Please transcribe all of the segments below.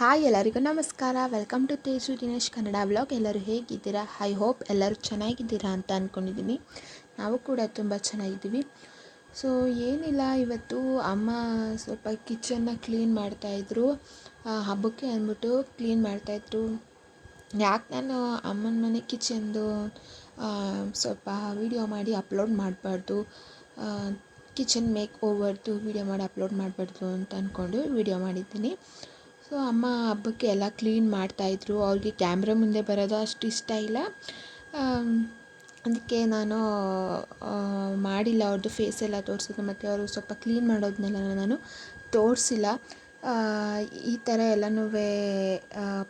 Hi ಎಲ್ಲರಿಗೂ ನಮಸ್ಕಾರ. Welcome to Teju Dinesh Kannada blog ಎಲ್ಲರೂ ಹೇಗಿದ್ದೀರಾ? ಐ ಹೋಪ್ ಎಲ್ಲರೂ ಚೆನ್ನಾಗಿದ್ದೀರಾ ಅಂತ ಅಂದ್ಕೊಂಡಿದ್ದೀನಿ ನಾವು ಕೂಡ ತುಂಬ ಚೆನ್ನಾಗಿದ್ದೀವಿ. ಸೊ ಏನಿಲ್ಲ, ಇವತ್ತು ಅಮ್ಮ ಸ್ವಲ್ಪ ಕಿಚನ್ನ ಕ್ಲೀನ್ ಮಾಡ್ತಾಯಿದ್ರು ಹಬ್ಬಕ್ಕೆ ಅಂದ್ಬಿಟ್ಟು ಕ್ಲೀನ್ ಮಾಡ್ತಾಯಿದ್ರು ಯಾಕೆ ನಾನು ಅಮ್ಮನ ಮನೆ ಕಿಚನ್ದು ಸ್ವಲ್ಪ ವಿಡಿಯೋ ಮಾಡಿ ಅಪ್ಲೋಡ್ ಮಾಡಬಾರ್ದು ಕಿಚನ್ ಮೇಕ್ ಓವರ್ದು ವೀಡಿಯೋ ಮಾಡಿ ಅಪ್ಲೋಡ್ ಮಾಡಬಾರ್ದು ಅಂತ ಅಂದ್ಕೊಂಡು ವಿಡಿಯೋ ಮಾಡಿದ್ದೀನಿ. ಸೊ ಅಮ್ಮ ಹಬ್ಬಕ್ಕೆ ಎಲ್ಲ ಕ್ಲೀನ್ ಮಾಡ್ತಾಯಿದ್ರು. ಅವ್ರಿಗೆ ಕ್ಯಾಮ್ರ ಮುಂದೆ ಬರೋದು ಅಷ್ಟು ಇಷ್ಟ ಇಲ್ಲ. ಅದಕ್ಕೆ ನಾನು ಮಾಡಿಲ್ಲ. ಅವ್ರದ್ದು ಫೇಸ್ ಎಲ್ಲ ತೋರಿಸಿದ್ರು. ಮತ್ತು ಅವರು ಸ್ವಲ್ಪ ಕ್ಲೀನ್ ಮಾಡೋದನ್ನೆಲ್ಲ ನಾನು ತೋರಿಸಿಲ್ಲ. ಈ ಥರ ಎಲ್ಲನೂ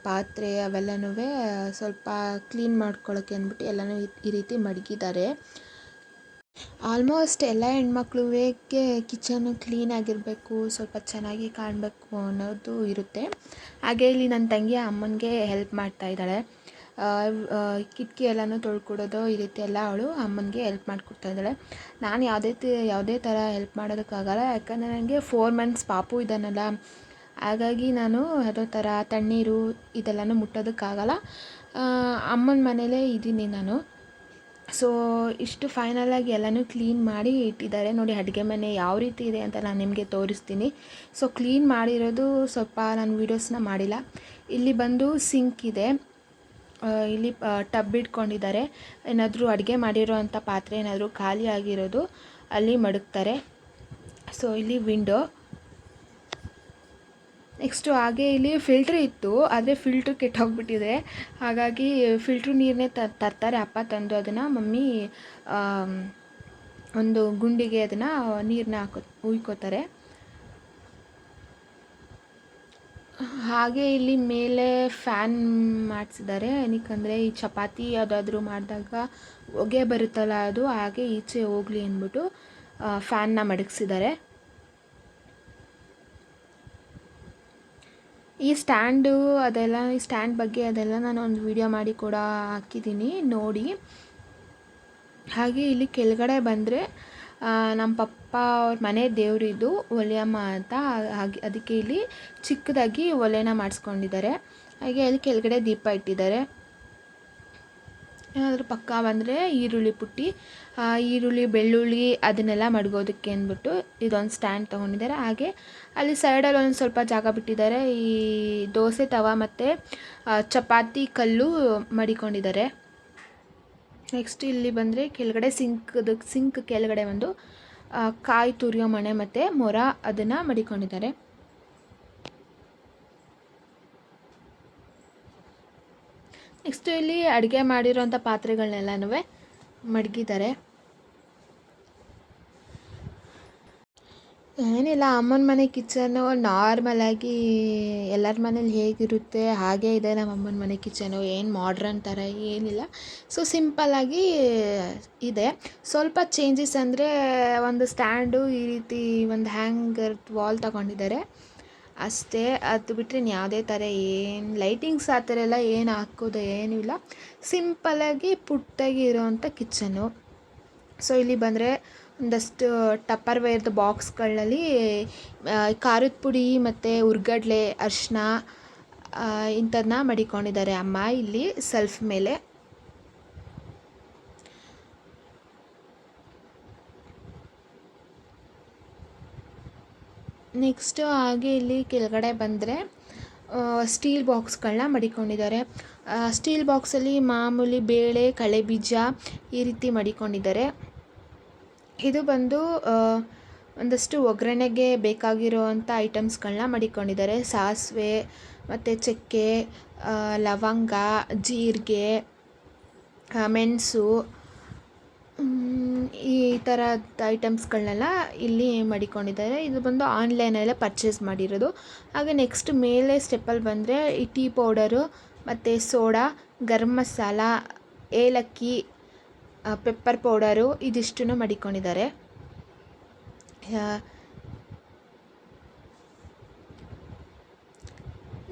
ಪಾತ್ರೆ ಅವೆಲ್ಲನೂ ಸ್ವಲ್ಪ ಕ್ಲೀನ್ ಮಾಡ್ಕೊಳ್ಳೋಕ್ಕೆ ಅಂದ್ಬಿಟ್ಟು ಎಲ್ಲನೂ ಈ ರೀತಿ ಮಡಗಿದ್ದಾರೆ. ಆಲ್ಮೋಸ್ಟ್ ಎಲ್ಲ ಹೆಣ್ಮಕ್ಳುಗೆ ಕಿಚನು ಕ್ಲೀನಾಗಿರಬೇಕು ಸ್ವಲ್ಪ ಚೆನ್ನಾಗಿ ಕಾಣಬೇಕು ಅನ್ನೋದು ಇರುತ್ತೆ. ಹಾಗೆ ಇಲ್ಲಿ ನನ್ನ ತಂಗಿ ಅಮ್ಮನಿಗೆ ಹೆಲ್ಪ್ ಮಾಡ್ತಾ ಇದ್ದಾಳೆ. ಕಿಟಕಿ ಎಲ್ಲನೂ ತೊಳ್ಕೊಡೋದು ಈ ರೀತಿ ಎಲ್ಲ ಅವಳು ಅಮ್ಮನಿಗೆ ಹೆಲ್ಪ್ ಮಾಡಿಕೊಡ್ತಾ ಇದ್ದಾಳೆ. ನಾನು ಯಾವುದೇ ಯಾವುದೇ ಥರ ಹೆಲ್ಪ್ ಮಾಡೋದಕ್ಕಾಗಲ್ಲ, ಯಾಕಂದರೆ ನನಗೆ ಫೋರ್ ಮಂತ್ಸ್ ಪಾಪು ಇದ್ದಾನಲ್ಲ. ಹಾಗಾಗಿ ನಾನು ಯಾವುದೋ ಥರ ತಣ್ಣೀರು ಇದೆಲ್ಲನೂ ಮುಟ್ಟೋದಕ್ಕಾಗಲ್ಲ. ಅಮ್ಮನ ಮನೇಲೇ ಇದ್ದೀನಿ ನಾನು. ಸೊ ಇಷ್ಟು ಫೈನಲಾಗಿ ಎಲ್ಲನೂ ಕ್ಲೀನ್ ಮಾಡಿ ಇಟ್ಟಿದ್ದಾರೆ. ನೋಡಿ, ಅಡುಗೆ ಮನೆ ಯಾವ ರೀತಿ ಇದೆ ಅಂತ ನಾನು ನಿಮಗೆ ತೋರಿಸ್ತೀನಿ. ಸೊ ಕ್ಲೀನ್ ಮಾಡಿರೋದು ಸ್ವಲ್ಪ ನಾನು ವೀಡಿಯೋಸ್ನ ಮಾಡಿಲ್ಲ. ಇಲ್ಲಿ ಬಂದು ಸಿಂಕ್ ಇದೆ. ಇಲ್ಲಿ ಟಬ್ ಇಟ್ಕೊಂಡಿದ್ದಾರೆ. ಏನಾದರೂ ಅಡುಗೆ ಮಾಡಿರೋ ಅಂಥ ಪಾತ್ರೆ ಏನಾದರೂ ಖಾಲಿ ಆಗಿರೋದು ಅಲ್ಲಿ ಮಡಗ್ತಾರೆ. ಸೊ ಇಲ್ಲಿ ವಿಂಡೋ ನೆಕ್ಸ್ಟು ಹಾಗೆ ಇಲ್ಲಿ ಫಿಲ್ಟ್ರ್ ಇತ್ತು, ಆದರೆ ಫಿಲ್ಟ್ರ್ ಕೆಟ್ಟೋಗ್ಬಿಟ್ಟಿದೆ ಹಾಗಾಗಿ ಫಿಲ್ಟ್ರ್ ನೀರನ್ನೇ ತರ್ತಾರೆ ಅಪ್ಪ ತಂದು ಅದನ್ನು, ಮಮ್ಮಿ ಒಂದು ಗುಂಡಿಗೆ ಅದನ್ನು ನೀರನ್ನ ಹಾಕೋ, ಉಯ್ಕೋತಾರೆ. ಹಾಗೆ ಇಲ್ಲಿ ಮೇಲೆ ಫ್ಯಾನ್ ಮಾಡಿಸಿದ್ದಾರೆ. ಏನಕ್ಕಂದರೆ ಈ ಚಪಾತಿ ಯಾವುದಾದ್ರೂ ಮಾಡಿದಾಗ ಹೊಗೆ ಬರುತ್ತಲ್ಲ ಅದು, ಹಾಗೆ ಈಚೆ ಹೋಗಲಿ ಅಂದ್ಬಿಟ್ಟು ಫ್ಯಾನ್ನ ಮಡಗಿಸಿದ್ದಾರೆ. ಈ ಸ್ಟ್ಯಾಂಡು ಅದೆಲ್ಲ, ಈ ಸ್ಟ್ಯಾಂಡ್ ಬಗ್ಗೆ ಅದೆಲ್ಲ ನಾನು ಒಂದು ವಿಡಿಯೋ ಮಾಡಿ ಕೂಡ ಹಾಕಿದ್ದೀನಿ, ನೋಡಿ. ಹಾಗೆ ಇಲ್ಲಿ ಕೆಳಗಡೆ ಬಂದರೆ ನಮ್ಮ ಪಪ್ಪ ಅವ್ರ ಮನೆ ದೇವರಿದ್ದು ಒಲೆಯಮ್ಮ ಅಂತ, ಹಾಗೆ ಅದಕ್ಕೆ ಇಲ್ಲಿ ಚಿಕ್ಕದಾಗಿ ಒಲೆನ ಮಾಡಿಸ್ಕೊಂಡಿದ್ದಾರೆ. ಹಾಗೆ ಅಲ್ಲಿ ಕೆಳಗಡೆ ದೀಪ ಇಟ್ಟಿದ್ದಾರೆ. ಏನಾದರೂ ಪಕ್ಕ ಬಂದರೆ ಈರುಳ್ಳಿ ಪುಟ್ಟಿ ಈರುಳ್ಳಿ, ಬೆಳ್ಳುಳ್ಳಿ ಅದನ್ನೆಲ್ಲ ಮಡಗೋದಕ್ಕೆ ಅಂದ್ಬಿಟ್ಟು ಇದೊಂದು ಸ್ಟ್ಯಾಂಡ್ ತೊಗೊಂಡಿದ್ದಾರೆ. ಹಾಗೆ ಅಲ್ಲಿ ಸೈಡಲ್ಲಿ ಒಂದು ಸ್ವಲ್ಪ ಜಾಗ ಬಿಟ್ಟಿದ್ದಾರೆ. ಈ ದೋಸೆ ತವ ಮತ್ತು ಚಪಾತಿ ಕಲ್ಲು ಮಡಿಕೊಂಡಿದ್ದಾರೆ. ನೆಕ್ಸ್ಟ್ ಇಲ್ಲಿ ಬಂದರೆ ಕೆಳಗಡೆ ಸಿಂಕ್ದು ಸಿಂಕ್ ಕೆಳಗಡೆ ಒಂದು ಕಾಯಿ ತುರಿಯೋ ಮಣೆ ಮತ್ತು ಮೊರ ಅದನ್ನು ಮಡಿಕೊಂಡಿದ್ದಾರೆ. ನೆಕ್ಸ್ಟ್ ಇಲ್ಲಿ ಅಡುಗೆ ಮಾಡಿರೋಂಥ ಪಾತ್ರೆಗಳನ್ನೆಲ್ಲನೂ ಮಡಗಿದ್ದಾರೆ. ಏನಿಲ್ಲ, ಅಮ್ಮನ ಮನೆ ಕಿಚನು ನಾರ್ಮಲಾಗಿ ಎಲ್ಲರ ಮನೇಲಿ ಹೇಗಿರುತ್ತೆ, ಹಾಗೇ ಇದೆ ನಮ್ಮ ಅಮ್ಮನ ಮನೆ ಕಿಚನು ಏನು ಮಾಡ್ರನ್ ಥರ ಏನಿಲ್ಲ. ಸೊ ಸಿಂಪಲ್ಲಾಗಿ ಇದೆ. ಸ್ವಲ್ಪ ಚೇಂಜಸ್ ಅಂದರೆ ಒಂದು ಸ್ಟ್ಯಾಂಡು ಈ ರೀತಿ ಒಂದು ಹ್ಯಾಂಗರ್ ವಾಲ್ ತಗೊಂಡಿದ್ದಾರೆ. ಅಷ್ಟೇ, ಅದು ಬಿಟ್ಟರೆ ಯಾವುದೇ ಥರ ಏನು ಲೈಟಿಂಗ್ಸ್ ಆ ಥರ ಎಲ್ಲ ಏನು ಹಾಕೋದು ಏನೂ ಇಲ್ಲ. ಸಿಂಪಲ್ಲಾಗಿ ಪುಟ್ಟಾಗಿ ಇರೋವಂಥ ಕಿಚನು ಸೊ ಇಲ್ಲಿ ಬಂದರೆ ಒಂದಷ್ಟು ಟಪ್ಪರ್ ವೇರ್ದು ಬಾಕ್ಸ್ಗಳಲ್ಲಿ ಖಾರದ ಪುಡಿ ಮತ್ತು ಹುರ್ಗಡ್ಲೆ ಅರಿಶಿನ ಇಂಥದನ್ನ ಮಡಿಕೊಂಡಿದ್ದಾರೆ ಅಮ್ಮ. ಇಲ್ಲಿ ಸೆಲ್ಫ್ ಮೇಲೆ. ನೆಕ್ಸ್ಟು ಹಾಗೆ ಇಲ್ಲಿ ಕೆಳಗಡೆ ಬಂದರೆ ಸ್ಟೀಲ್ ಬಾಕ್ಸ್ಗಳನ್ನ ಮಡಿಕೊಂಡಿದ್ದಾರೆ. ಸ್ಟೀಲ್ ಬಾಕ್ಸಲ್ಲಿ ಮಾಮೂಲಿ ಬೇಳೆ, ಕಳೆ ಬೀಜ ಈ ರೀತಿ ಮಡಿಕೊಂಡಿದ್ದಾರೆ. ಇದು ಬಂದು ಒಂದಷ್ಟು ಒಗ್ಗರಣೆಗೆ ಬೇಕಾಗಿರುವಂಥ ಐಟಮ್ಸ್ಗಳನ್ನ ಮಡಿಕೊಂಡಿದ್ದಾರೆ. ಸಾಸಿವೆ, ಮತ್ತು ಚಕ್ಕೆ ಲವಂಗ, ಜೀರಿಗೆ ಮೆಣಸು. ಈ ಥರದ ಐಟಮ್ಸ್ಗಳನ್ನೆಲ್ಲ ಇಲ್ಲಿ ಮಡಿಕೊಂಡಿದ್ದಾರೆ. ಇದು ಬಂದು ಆನ್ಲೈನಲ್ಲೇ ಪರ್ಚೇಸ್ ಮಾಡಿರೋದು. ಹಾಗೆ ನೆಕ್ಸ್ಟ್ ಮೇಲೆ ಸ್ಟೆಪ್ಪಲ್ಲಿ ಬಂದರೆ ಈ ಟೀ ಪೌಡರು, ಮತ್ತು ಸೋಡಾ, ಗರಂ ಮಸಾಲ, ಏಲಕ್ಕಿ ಪೆಪ್ಪರ್ ಪೌಡರು ಇದಿಷ್ಟನ್ನು ಮಡಿಕೊಂಡಿದ್ದಾರೆ.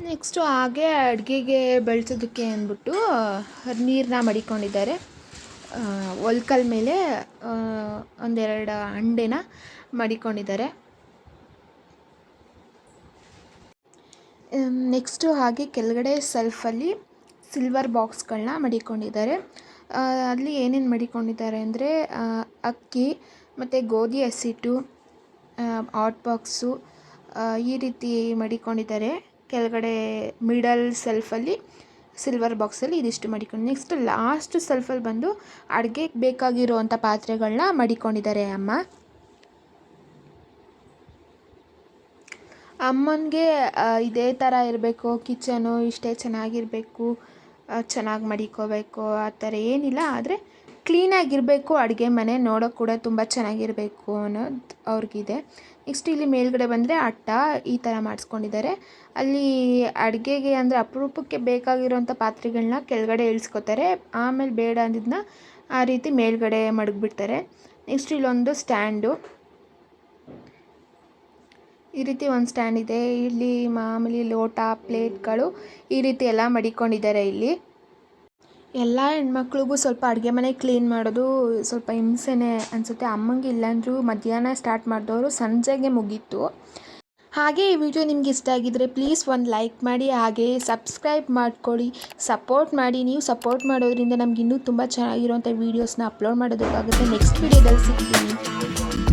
ನೆಕ್ಸ್ಟು ಹಾಗೆ ಅಡುಗೆಗೆ ಬಳಸೋದಕ್ಕೆ ಅಂದ್ಬಿಟ್ಟು, ನೀರನ್ನ ಮಡಿಕೊಂಡಿದ್ದಾರೆ. ಒಲ್ಕಲ್ ಮೇಲೆ ಒಂದೆರಡು ಅಂಡೆನ ಮಡಿಕೊಂಡಿದ್ದಾರೆ. ನೆಕ್ಸ್ಟು ಹಾಗೆ ಕೆಳಗಡೆ ಸೆಲ್ಫಲ್ಲಿ ಸಿಲ್ವರ್ ಬಾಕ್ಸ್ಗಳನ್ನ ಮಡಿಕೊಂಡಿದ್ದಾರೆ. ಅಲ್ಲಿ ಏನೇನು ಮಡಿಕೊಂಡಿದ್ದಾರೆ ಅಂದರೆ ಅಕ್ಕಿ ಮತ್ತು ಗೋಧಿ ಹಸಿಟ್ಟು ಹಾಟ್ ಬಾಕ್ಸು ಈ ರೀತಿ ಮಡಿಕೊಂಡಿದ್ದಾರೆ. ಕೆಳಗಡೆ ಮಿಡಲ್ ಸೆಲ್ಫಲ್ಲಿ ಸಿಲ್ವರ್ ಬಾಕ್ಸಲ್ಲಿ ಇದಿಷ್ಟು ಮಡಿಕೊಂಡು ನೆಕ್ಸ್ಟ್ ಲಾಸ್ಟ್ ಸೆಲ್ಫಲ್ಲಿ ಬಂದು ಅಡುಗೆಗೆ ಬೇಕಾಗಿರುವಂಥ ಪಾತ್ರೆಗಳನ್ನ ಮಡಿಕೊಂಡಿದ್ದಾರೆ ಅಮ್ಮ. ಅಮ್ಮನಿಗೆ ಇದೇ ಥರ ಇರಬೇಕು ಕಿಚನು ಇಷ್ಟೇ ಚೆನ್ನಾಗಿರಬೇಕು ಚೆನ್ನಾಗಿ ಮಡಿಕೋಬೇಕು, ಆ ಥರ ಏನಿಲ್ಲ, ಆದರೆ ಕ್ಲೀನಾಗಿರಬೇಕು ಅಡುಗೆ ಮನೆ ನೋಡೋಕೆ ಕೂಡ ತುಂಬ ಚೆನ್ನಾಗಿರಬೇಕು ಅನ್ನೋದು ಅವ್ರಿಗಿದೆ. ನೆಕ್ಸ್ಟ್ ಇಲ್ಲಿ ಮೇಲ್ಗಡೆ ಬಂದರೆ ಅಟ್ಟ ಈ ಥರ ಮಾಡಿಸ್ಕೊಂಡಿದ್ದಾರೆ. ಅಲ್ಲಿ ಅಡುಗೆಗೆ ಅಂದರೆ ಅಪರೂಪಕ್ಕೆ ಬೇಕಾಗಿರೋಂಥ ಪಾತ್ರೆಗಳನ್ನ ಕೆಳಗಡೆ ಇಳಿಸ್ಕೊತಾರೆ. ಆಮೇಲೆ ಬೇಡ ಅಂದಿದ್ದನ್ನ ಆ ರೀತಿ ಮೇಲ್ಗಡೆ ಮಡಗಿಬಿಡ್ತಾರೆ. ನೆಕ್ಸ್ಟ್ ಇಲ್ಲೊಂದು ಸ್ಟ್ಯಾಂಡು. ಈ ರೀತಿ ಒಂದು ಸ್ಟ್ಯಾಂಡ್ ಇದೆ. ಇಲ್ಲಿ ಮಾಮೂಲಿ ಲೋಟ, ಪ್ಲೇಟ್ಗಳು ಈ ರೀತಿ ಎಲ್ಲ ಮಡಿಕೊಂಡಿದ್ದಾರೆ ಇಲ್ಲಿ. ಎಲ್ಲ ಹೆಣ್ಮಕ್ಳಿಗೂ ಸ್ವಲ್ಪ ಅಡುಗೆ ಮನೆ ಕ್ಲೀನ್ ಮಾಡೋದು ಸ್ವಲ್ಪ ಹಿಂಸೆನೇ ಅನಿಸುತ್ತೆ. ಅಮ್ಮಂಗೆ ಇಲ್ಲಾಂದ್ರೂ ಮಧ್ಯಾಹ್ನ ಸ್ಟಾರ್ಟ್ ಮಾಡಿದವರು ಸಂಜೆಗೆ ಮುಗೀತು. ಹಾಗೆ ಈ ವಿಡಿಯೋ ನಿಮ್ಗೆ ಇಷ್ಟ ಆಗಿದ್ರೆ ಪ್ಲೀಸ್ ಒಂದು ಲೈಕ್ ಮಾಡಿ, ಹಾಗೆ ಸಬ್ಸ್ಕ್ರೈಬ್ ಮಾಡ್ಕೊಳ್ಳಿ ಸಪೋರ್ಟ್ ಮಾಡಿ. ನೀವು ಸಪೋರ್ಟ್ ಮಾಡೋದ್ರಿಂದ ನಮ್ಗೆ ಇನ್ನೂ ತುಂಬ ಚೆನ್ನಾಗಿರೋಂಥ ವೀಡಿಯೋಸ್ನ ಅಪ್ಲೋಡ್ ಮಾಡೋದಕ್ಕಾಗುತ್ತೆ. ನೆಕ್ಸ್ಟ್ ವೀಡಿಯೋದಲ್ಲಿ ಸಿಗ್ತೀನಿ.